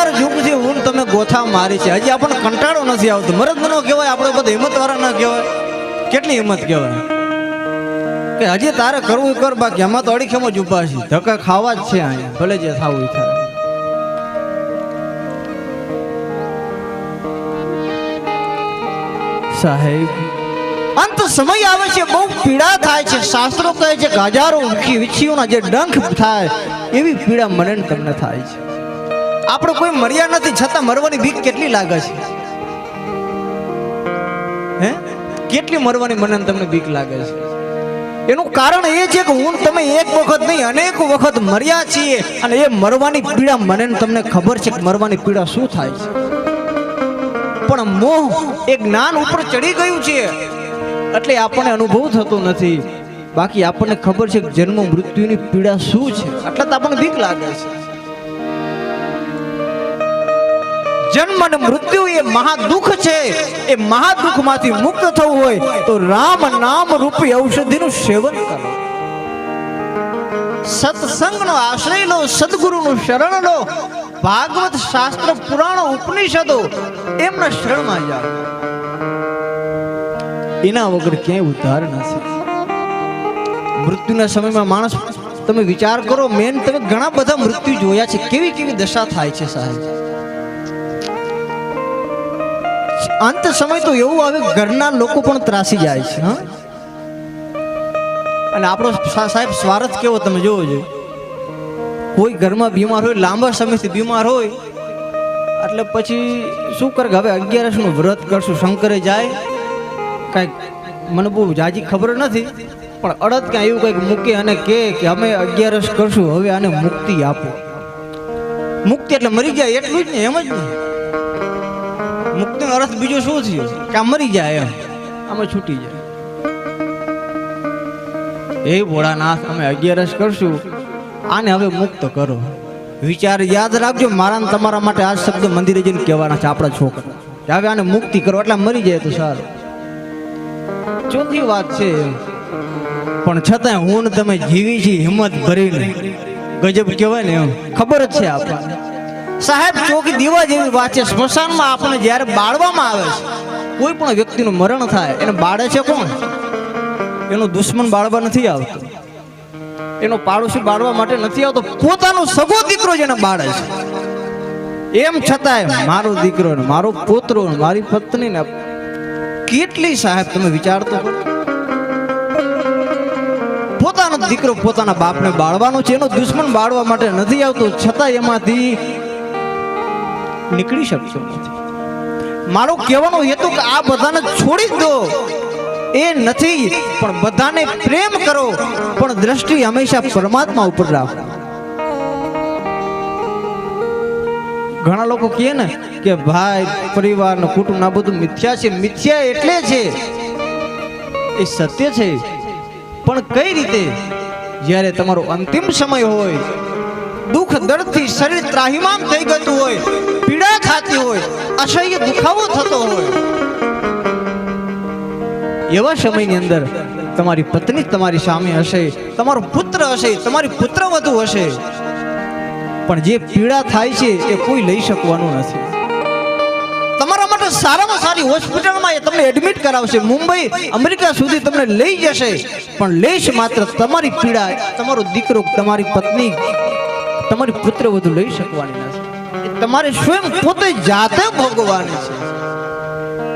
હજાર યુગથી હું તમે ગોથા મારી છે. હજી આપણને કંટાળો નથી આવતો. મરદ મનો કહેવાય આપણે બધા હિંમત વાળા ના કહેવાય. કેટલી હિંમત કહેવાય? કે હજી તારે કરવું કર બાકી આમાં તો અડીખેમાં જ ઊભા છે ધક્કા ખાવા જ છે અહીંયા. ભલે જે થવું થાય. સાહેબ. અંત સમય આવે છે બહુ પીડા થાય છે. શાસ્ત્રો કહે છે કે હજારો વીખી વિછીઓના જે ડંખ થાય એવી પીડા મને તમને થાય છે. આપણે કોઈ મર્યા નથી, છતાં મરવાની બીક કેટલી લાગે છે? હે? કેટલી મરવાની મને તમને બીક લાગે છે? એનું કારણ એ છે કે હું તમે એક વખત નહીં, અનેક વખત મર્યા છીએ અને એ મરવાની પીડા મને તમને ખબર છે કે મરવાની પીડા શું થાય છે? પણ મોહ એ જ્ઞાન ઉપર ચડી ગયું છે, એટલે આપણને અનુભવ થતો નથી. બાકી આપણને ખબર છે કે જન્મ મૃત્યુની પીડા શું છે? એટલે તો આપણને બીક લાગે છે. જન્મ અને મૃત્યુ એ મહાદુખ છે. એ મહાદુખમાંથી મુક્ત થવું હોય તો રામ નામ રૂપી ઔષધિનું સેવન કરો. સત્સંગનો આશ્રય લો, સદગુરુનું શરણ લો. ભાગવત શાસ્ત્ર, પુરાણો, ઉપનિષદો એમના શરણમાં જાઓ. એના વગર ક્યાંય ઉદ્ધાર નથી મૃત્યુના સમયમાં માણસ, તમે વિચાર કરો મેન તમે ઘણા બધા મૃત્યુ જોયા છે. કેવી કેવી દશા થાય છે સાહેબ? અંત સમય તો એવું આવે ઘરના લોકો પણ ત્રાસી જાય છે, હા? અને આપણો સાહેબ સ્વાર્થ કેવો તમે જોવો જોઈએ કોઈ ઘરમાં બીમાર હોય, લાંબા સમયથી બીમાર હોય, એટલે પછી શું કરે કે હવે અગિયારસનું વ્રત કરશું, શંકરે જાય. કાંઈક મને બહુ જાજી ખબર નથી, પણ અડદ ક્યાં એવું કંઈક મૂકે અને કહે કે અમે અગિયારસ કરશું, હવે આને મુક્તિ આપો. મુક્તિ એટલે મરી જાય, એટલું જ ને એમ જ ને મુક્તિનો અર્થ બીજો શું થયો કે આ મરી જાય એમ. આમાં છૂટી જાય. હે ભોળાનાથ અમે અગિયારસ કરશું. આને હવે મુક્ત કરો. વિચાર યાદ રાખજો મારા તમારા માટે આ શબ્દ મંદિરે જઈને કહેવાના છે આપણા છોકરા. હવે આને મુક્તિ કરો એટલે મરી જાય તો સારું. ચોથી વાત છે પણ છતાંય હું ને તમે જીવી છીએ હિંમત ભરીને. ગજબ કહેવાય ને એમ. ખબર જ છે આપણને. સાહેબ, ચોકી દીવા જેવી વાત છે. સ્મશાનમાં આપણે જ્યારે બાળવામાં આવે છે, કોઈ પણ વ્યક્તિનું મરણ થાય, એને બાળે છે કોણ? એનો દુશ્મન બાળવા નથી આવતો. એનો પાડોશી બાળવા માટે નથી આવતો. પોતાનો સગો દીકરો જેને બાળે છે. એમ છતાંય મારો દીકરો ને મારો પોતરો ને મારી પત્ની ને કેટલી સાહેબ તમે વિચારતો પોતાનો દીકરો પોતાના બાપને બાળવાનો છે. એનો દુશ્મન બાળવા માટે નથી આવતો. છતાં એમાંથી નીકળી શકશો નથી. મારો કહેવાનો હેતુ કે આ બધાને છોડી દો. એ નથી, પણ બધાને પ્રેમ કરો, પણ દ્રષ્ટિ હંમેશા પરમાત્મા ઉપર રાખો. ઘણા લોકો કહે ને કે ભાઈ, પરિવાર ને કુટુંબ આ બધું મિથ્યા છે. મિથ્યા એટલે છે, એ સત્ય છે. પણ કઈ રીતે? જ્યારે તમારો અંતિમ સમય હોય દુઃખ દર્દથી શરીર ત્રાહિમામ થઈ ગયું હોય, પીડા ખાતી હોય, અસહ્ય દુખાવો થતો હોય. એવા સમયની અંદર તમારી પત્ની તમારી સામે હશે, તમારો પુત્ર હશે, તમારી પુત્ર વધુ હશે. પણ જે પીડા થાય છે એ કોઈ લઈ શકવાનું નથી. તમારા માટે સારામાં સારી હોસ્પિટલમાં એ તમને એડમિટ કરાવશે. મુંબઈ, અમેરિકા સુધી તમને લઈ જશે. પણ લેશ માત્ર તમારી પીડા, તમારો દીકરો, તમારી પત્ની તમારી પુત્ર વધુ લઈ શકવાની નથી તમારે સ્વયં પોતે જાતે ભોગવવાની છે.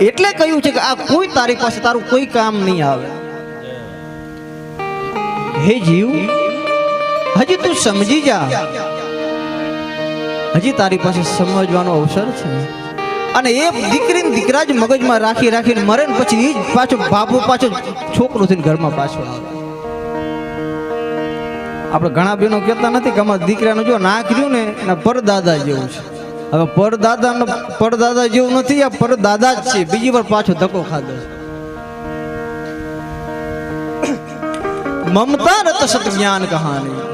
એટલે કહ્યું છે કે આ કોઈ તારી પાસે તારું કોઈ કામ નહીં આવે. હે જીવ, હજી તું સમજી જા. હજી તારી પાસે સમજવાનો અવસર છે. અને એ દીકરીને દીકરા જ મગજમાં રાખી રાખીને મરે ને પછી એ જ પાછો બાપુ પાછો છોકરો થઈને ઘરમાં પાછો આવે. આપણે ઘણા બહેનો કહેતા નથી કે અમારા દીકરાનું જો રહ્યું ને, એના પરદાદા જેવું છે. હવે પરદાદાનો પરદાદા જેવું નથી, આ પરદાદા જ છે. બીજી વાર પાછો ધક્કો ખાધો. મમતા રત સત જ્ઞાન કહાની.